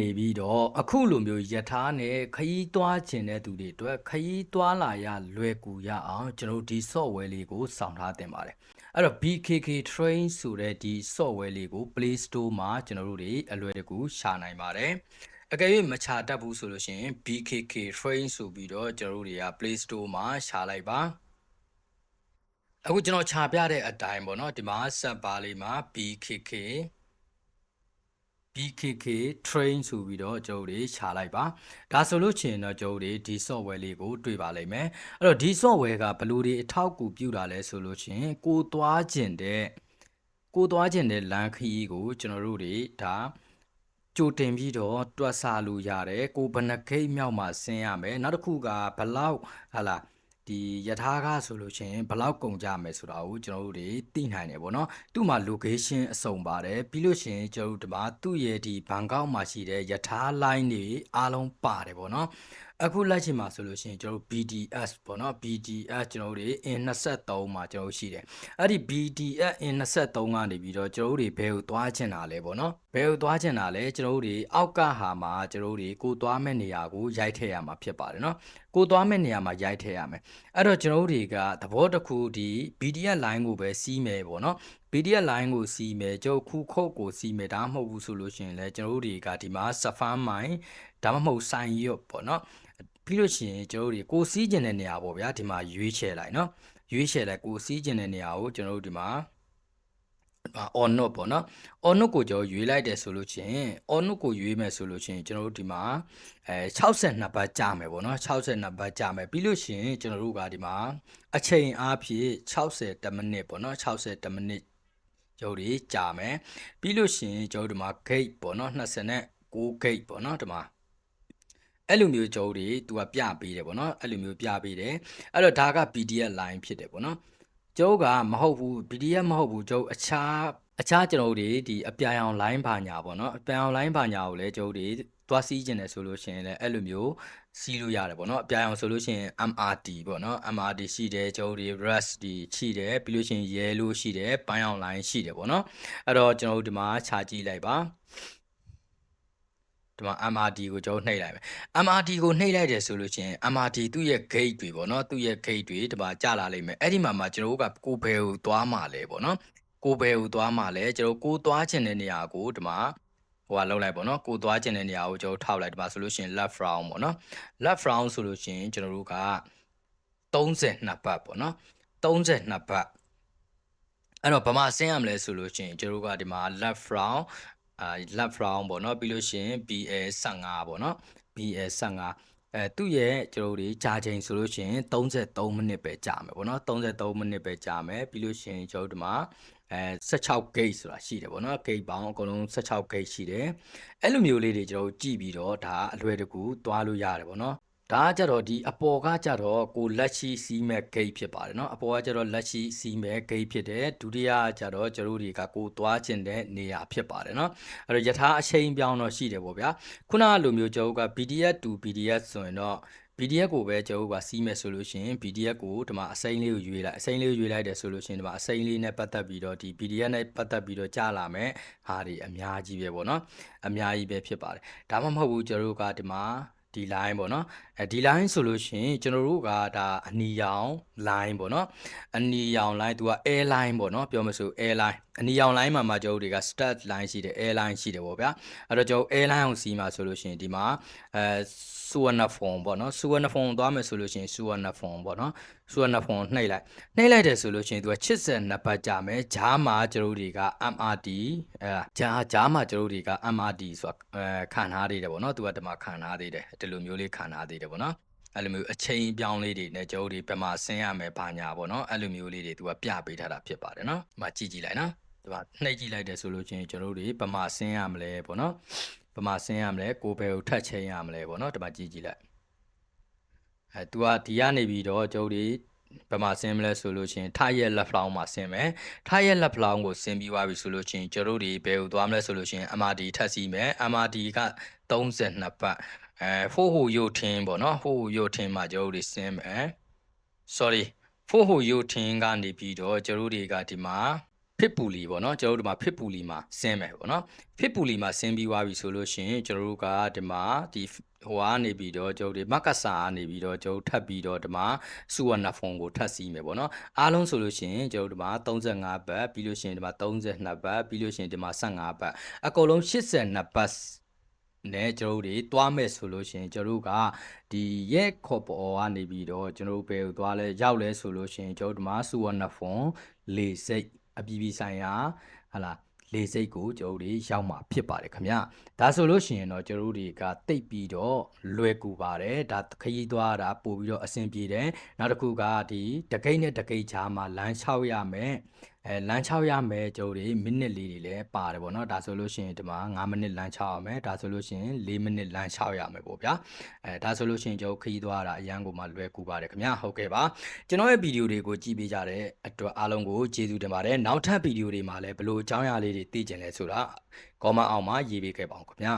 နေပြီးတော့အခုလိုမျိုးယထာနဲ့ခရီးသွားခြင်းတဲ့သူတွေအတွက်ခရီးသွားလာရလွယ်ကူရအောင်ကျွန်တော်တို့ဒီ software လေးကိုစောင့်ထားတင်ပါတယ်အဲ့တော့ BKK Train ဆိုတဲ့ဒီ software လေးကို Play Store မှာကျွန်တော်တို့တွေအလွယ်တကူရှာနိုင်ပါတယ်အကယ်၍မချတတ်ဘူးဆိုလို့ရှိရင် BKK Train ဆိုပြီးတော့ကျွန်တော်တို့တွေက Play Store မှာရှာလိုက်ပါအခုကျွန်တော်ခြာပြတဲ့အတိုင်းပေါ့နော်ဒီမှာဆက်ပါလေးမှာ BKK BKK train ဆိုပြီးတော့ကျွန်တော်တို့ရှာလိုက်ပါဒါဆိုလို့ချင်တော့ကျွန်တော်တို့ဒီ software လေးကိုတွေ့ပါလိမ့်မယ်အဲ့တော့ဒီ software ကဘယ်လိုတွေအထောက်အကူပြုတာလဲဆိုလို့ချင်ကိုသွားခြင်းတဲ့ကိုသွားခြင်းတဲ့လမ်းခရီးကိုကျွန်တော်တို့တွေဒါကြိုတင်ပြီးတော့တွက်ဆလို့ရတယ်ကိုဘယ်နှဂိတ်မြောက်မှဆင်းရမယ်နောက်တစ်ခုကဘလောက်ဟာလာ ဒီယထာကဆိုလို့ချင်းဘလောက်ကုန်ကြမယ်ဆိုတာကိုကျွန်တော်တို့တွေသိနိုင်တယ်ပေါ့နော်သူ့မှာ location အစုံပါတယ်ပြီးလို့ရှိရင်ကျွန်တော်တို့ဒီမှာသူ့ရဲ့ဒီဘန်ကောက်မှာရှိတဲ့ယထာ line တွေအားလုံးပါတယ်ပေါ့နော် အခုလက်ရှိမှာဆိုလို့ရှိရင်ကျွန်တော်တို့ BDS ပေါ့နော် BDS ကျွန်တော်တို့တွေ in 23မှာကျွန်တော်တို့ရှိတယ်အဲ့ဒီ BDS in 23ကနေပြီးတော့ကျွန်တော်တို့တွေဘယ်ကိုသွားချင်တာလဲပေါ့နော်ဘယ်ကိုသွားချင်တာလဲကျွန်တော်တို့တွေအောက်ကဟာမှာကျွန်တော်တို့တွေကိုသွားမဲ့နေရာကိုရိုက်ထည့်ရမှာဖြစ်ပါတယ်နော်ကိုသွားမဲ့နေရာမှာရိုက်ထည့်ရမယ်အဲ့တော့ကျွန်တော်တို့တွေကသဘောတစ်ခုဒီ BDS line ကိုပဲစီးမယ်ပေါ့နော် BDS line ကိုစီးမယ်ကျွန်တော်ခုခုတ်ကိုစီးမယ်ဒါမှမဟုတ်ဘူးဆိုလို့ရှိရင်လည်းကျွန်တော်တို့တွေကဒီမှာ Safan Mine ဒါမှမဟုတ်ဆိုင်ရွတ်ပေါ့နော် ပြီးလို့ရှိရင်ကျွန်တော်တို့တွေကိုစီးကျင်တဲ့နေရာပေါ့ဗျာဒီမှာရွေးချယ်လိုက်နော်ရွေးချယ်လိုက်ကိုစီးကျင်တဲ့နေရာကိုကျွန်တော်တို့ဒီမှာအာ on note ပေါ့နော် on note ကိုကျွန်တော်ရွေးလိုက်တယ်ဆိုလို့ချင်း on note ကိုရွေးမယ်ဆိုလို့ချင်းကျွန်တော်တို့ဒီမှာအဲ62ဘတ်ကြာမယ်ပေါ့နော်62ဘတ်ကြာမယ်ပြီးလို့ရှိရင်ကျွန်တော်တို့ကဒီမှာအချိန်အားဖြင့်60မိနစ်ပေါ့နော်60မိနစ်ကျော်ဒီကြာမယ်ပြီးလို့ရှိရင်ကျွန်တော်တို့ဒီမှာ gate ပေါ့နော်29 gate ပေါ့နော်ဒီမှာ အဲ့လိုမျိုးကြိုးတွေသူကပြပေးတယ်ပေါ့နော်အဲ့လိုမျိုးပြပေးတယ်အဲ့တော့ဒါက PDF line ဖြစ်တယ်ပေါ့နော်ကျုပ်ကမဟုတ်ဘူး PDF မဟုတ်ဘူးကျုပ်အခြားအခြားကျွန်တော်တို့တွေဒီအပြာရောင် line ဘာညာပေါ့နော်အပြာရောင် line ဘာညာကိုလည်းကျုပ်တွေသွားစီးကျင်တယ်ဆိုလို့ရှိရင်လည်းအဲ့လိုမျိုးစီးလို့ရတယ်ပေါ့နော်အပြာရောင်ဆိုလို့ရှိရင် MRT ပေါ့နော် MRT ရှိတယ်ကျုပ်တွေ rust ဒီရှိတယ်ပြီးလို့ရှိရင် yellow ရှိတယ်ပန်းရောင် line ရှိတယ်ပေါ့နော်အဲ့တော့ကျွန်တော်တို့ဒီမှာခြာကြည့်လိုက်ပါ ဒီမှာ MRD ကိုကျွန်တော်နှိပ်လိုက်မယ် MRD ကိုနှိပ်လိုက်တယ်ဆိုလို့ချင်း MRD သူ့ရဲ့ gate တွေပေါ့နော်သူ့ရဲ့ gate တွေဒီမှာကြာလာလိမ့်မယ်အဲ့ဒီမှာမှကျွန်တော်တို့ကကိုဘယ်ကိုသွားမှာလဲပေါ့နော်ကိုဘယ်ကိုသွားမှာလဲကျွန်တော်ကိုသွားချင်တဲ့နေရာကိုဒီမှာဟိုကလောက်လိုက်ပေါ့နော်ကိုသွားချင်တဲ့နေရာကိုကျွန်တော်ထောက်လိုက်ဒီမှာဆိုလို့ရှိရင် left round ပေါ့နော် left round ဆိုလို့ရှိရင်ကျွန်တော်တို့က32ဘတ်ပေါ့နော်32ဘတ်အဲ့တော့ဗမာဆင်းရမလဲဆိုလို့ရှိရင်ကျွန်တော်တို့ကဒီမှာ left round အာ left round ပေါ့နော်ပြီးလို့ရှိရင် BL 15ပေါ့နော် BL 15အဲသူ့ရဲ့ကျွန်တော်တို့ကြာချိန်ဆိုလို့ရှိရင်33မိနစ်ပဲကြာမယ်ပေါ့နော်33မိနစ်ပဲကြာမယ်ပြီးလို့ရှိရင်ကျွန်တော်တို့ဒီမှာအဲ16 gate ဆိုတာရှိတယ်ပေါ့နော် gate ပေါင်းအကုန်လုံး16 gate ရှိတယ်အဲ့လိုမျိုးလေးတွေကျွန်တော်တို့ကြည့်ပြီးတော့ဒါအလွယ်တကူသွားလို့ရတယ်ပေါ့နော် ဒါကကြတော့ဒီအပေါ်ကကြတော့ကိုလက်ရှိစီးမဲ့ gate ဖြစ်ပါတယ်เนาะအပေါ်ကကြတော့လက်ရှိစီးမဲ့ gate ဖြစ်တယ်ဒုတိယကကြတော့ကျတို့တွေကကိုသွားခြင်းတဲ့နေရာဖြစ်ပါတယ်เนาะအဲ့တော့ယထာအချိန်ပြောင်းတော့ရှိတယ်ပေါ့ဗျာခုနကလိုမျိုးကျတို့က PDF to PDF ဆိုရင်တော့ PDF ကိုပဲကျွန်တော်ကစီးမယ်ဆိုလို့ရှိရင် PDF ကိုဒီမှာအစိမ်းလေးကိုရွေးလိုက်အစိမ်းလေးကိုရွေးလိုက်တယ်ဆိုလို့ရှိရင်ဒီမှာအစိမ်းလေးနဲ့ပတ်သက်ပြီးတော့ဒီ PDF နဲ့ပတ်သက်ပြီးတော့ကြာလာမယ်ဟာဒီအများကြီးပဲပေါ့နော်အများကြီးပဲဖြစ်ပါတယ်ဒါမှမဟုတ်ဘူးကျွန်တော်တို့ကဒီမှာ ဒီ line ပေါ့နော်အဲဒီ line ဆိုလို့ရှိရင်ကျွန်တော်တို့ကဒါအနီရောင် line ပေါ့နော်အနီရောင် line သူက air line ပေါ့နော်ပြောမဆို air line အနီရောင် line မှာမှာကျွန်တော်တို့တွေက start line ရှိတယ် air line ရှိတယ်ပေါ့ဗျာအဲ့တော့ကျွန်တော် air line ကိုစီးမှာဆိုလို့ရှိရင်ဒီမှာအဲစူဝနဖုန်ပေါ့နော်စူဝနဖုန်သွားမယ်ဆိုလို့ရှိရင်စူဝနဖုန်ပေါ့နော်စူဝနဖုန်နှိပ်လိုက်နှိပ်လိုက်တယ်ဆိုလို့ရှိရင်သူက82ပတ်ကြာမယ်ဂျားမှာကျွန်တော်တို့တွေက MRD အဲဂျားဂျားမှာကျွန်တော်တို့တွေက MRD ဆိုတာအဲခံထားသေးတယ်ပေါ့နော်သူကဒီမှာခံထားသေးတယ်ဒီလိုမျိုးလေးခံထားသေးတယ်ပေါ့နော်အဲ့လိုမျိုးအချိန်ပြောင်းလေးတွေနဲ့ကျွန်တော်တို့ဘယ်မှာဆင်းရမယ်ဘာညာပေါ့နော်အဲ့လိုမျိုးလေးတွေသူကပြပေးထားတာဖြစ်ပါတယ်နော်ဒီမှာကြည့်ကြည့်လိုက်နော်ဒီမှာနှိပ်ကြည့်လိုက်တယ်ဆိုလို့ချင်းကျွန်တော်တို့တွေဘယ်မှာဆင်းရမလဲပေါ့နော်ဘယ်မှာဆင်းရမလဲကိုဘယ်ကိုထပ်ချိန်ရမလဲပေါ့နော်ဒီမှာကြည့်ကြည့်လိုက်အဲ तू ကဒီကနေပြီးတော့ကျွန်တော်တို့ဘယ်မှာဆင်းမလဲဆိုလို့ချင်းထားရဲ့လက်ဖလောင်းမှာဆင်းမယ်ထားရဲ့လက်ဖလောင်းကိုဆင်းပြီးသွားပြီဆိုလို့ချင်းကျွန်တော်တို့ဘယ်ကိုသွားမလဲဆိုလို့ချင်း MRD ထပ်စီမယ် MRD က32ပတ် အဲဖိုးဟူယိုထင်းပေါ့နော်ဖိုးဟူယိုထင်းမှာကျွန်တော်တို့ဆင်းမယ် sorry ဖိုးဟူယိုထင်းကနေပြီးတော့ကျွန်တော်တို့တွေကဒီမှာဖစ်ပူလီပေါ့နော်ကျွန်တော်တို့ဒီမှာဖစ်ပူလီမှာဆင်းမယ်ပေါ့နော်ဖစ်ပူလီမှာဆင်းပြီးသွားပြီဆိုလို့ရှိရင်ကျွန်တော်တို့ကဒီမှာဒီဟိုကနေပြီးတော့ကျွန်တော်တို့မက္ကဆာကနေပြီးတော့ကျွန်တော်တို့ထပ်ပြီးတော့ဒီမှာစူဝနာဖုန်ကိုထပ်စီးမယ်ပေါ့နော်အားလုံးဆိုလို့ရှိရင်ကျွန်တော်တို့ဒီမှာ35ဘတ်ပြီးလို့ရှိရင်ဒီမှာ32ဘတ်ပြီးလို့ရှိရင်ဒီမှာ15ဘတ်အကုန်လုံး82ဘတ် နဲ့ကျွန်တော်တို့တွေတွားမဲ့ဆိုလို့ရှိရင်ကျွန်တော်တို့ကဒီရက်ခေါ်ပေါ်ကနေပြီးတော့ကျွန်တော်တို့ဘယ်ကိုသွားလဲရောက်လဲဆိုလို့ရှိရင်ကျွန်တော်တို့ဒီမှာစူဝနာဖုန်လေစိတ်အပြည်ပြည်ဆိုင်ရာဟာလာလေစိတ်ကိုကျွန်တော်တို့တွေရောက်မှာဖြစ်ပါတယ်ခင်ဗျဒါဆိုလို့ရှိရင်တော့ကျွန်တော်တို့တွေကတိတ်ပြီးတော့လွယ်ကူပါတယ်ဒါခရီးသွားတာပို့ပြီးတော့အဆင်ပြေတယ်နောက်တစ်ခုကဒီတကိတ်နဲ့တကိတ်ချာမှာလမ်းလျှောက်ရမယ် အဲလမ်းလျှောက်ရမယ်ကျုပ်တွေမိနစ်လေးတွေလည်းပါတယ်ပေါ့နော်ဒါဆိုလို့ရှိရင်ဒီမှာ9မိနစ်လမ်းလျှောက်ရမယ်ဒါဆိုလို့ရှိရင်4မိနစ်လမ်းလျှောက်ရမယ်ပေါ့ဗျာအဲဒါဆိုလို့ရှိရင်ကျုပ်ခရီးသွားတာအရန်ကိုမှလွယ်ကူပါတယ်ခင်ဗျာဟုတ်ကဲ့ပါကျွန်တော်ရဲ့ဗီဒီယိုတွေကိုကြည့်ပေးကြတဲ့အတွက်အားလုံးကိုကျေးဇူးတင်ပါတယ်နောက်ထပ်ဗီဒီယိုတွေမှာလည်းဘယ်လိုအကြောင်းအရာလေးတွေသိကျင်လဲဆိုတာ comment အောက်မှာရေးပေးခဲ့ပါအောင်ခင်ဗျာ